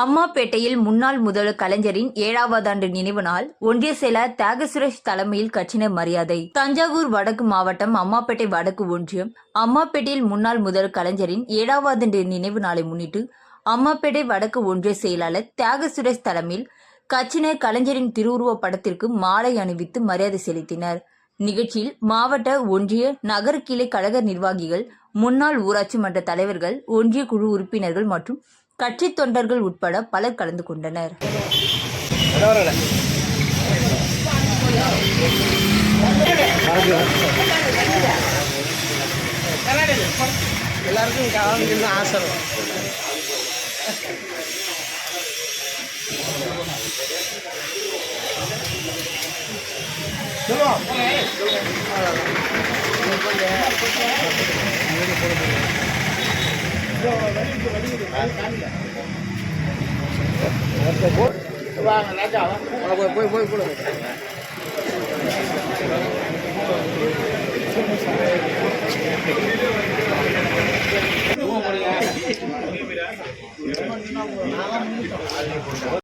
அம்மாப்பேட்டையில் முன்னாள் முதல்வர் கலைஞரின் ஏழாவது ஆண்டு நினைவு நாள் ஒன்றிய செயலர் தியாக சுரேஷ் தலைமையில் கட்சியினர் மரியாதை. தஞ்சாவூர் வடக்கு மாவட்டம் அம்மாப்பேட்டை வடக்கு ஒன்றியம் அம்மாப்பேட்டையில் முன்னாள் முதல்வர் கலைஞரின் ஏழாவது ஆண்டு நினைவு நாளை முன்னிட்டு அம்மாப்பேட்டை வடக்கு ஒன்றிய செயலாளர் தியாக சுரேஷ் தலைமையில் கட்சியினர் கலைஞரின் திருவுருவ படத்திற்கு மாலை அணிவித்து மரியாதை செலுத்தினர். நிகழ்ச்சியில் மாவட்ட ஒன்றிய நகர கிளை கழக நிர்வாகிகள் முன்னாள் ஊராட்சி மன்ற தலைவர்கள் ஒன்றிய குழு உறுப்பினர்கள் மற்றும் கட்சி தொண்டர்கள் உட்பட பலர் கலந்து கொண்டனர். எல்லாருக்கும் கலந்துக்கணும்னு ஆசை போய் போய் போய் போய்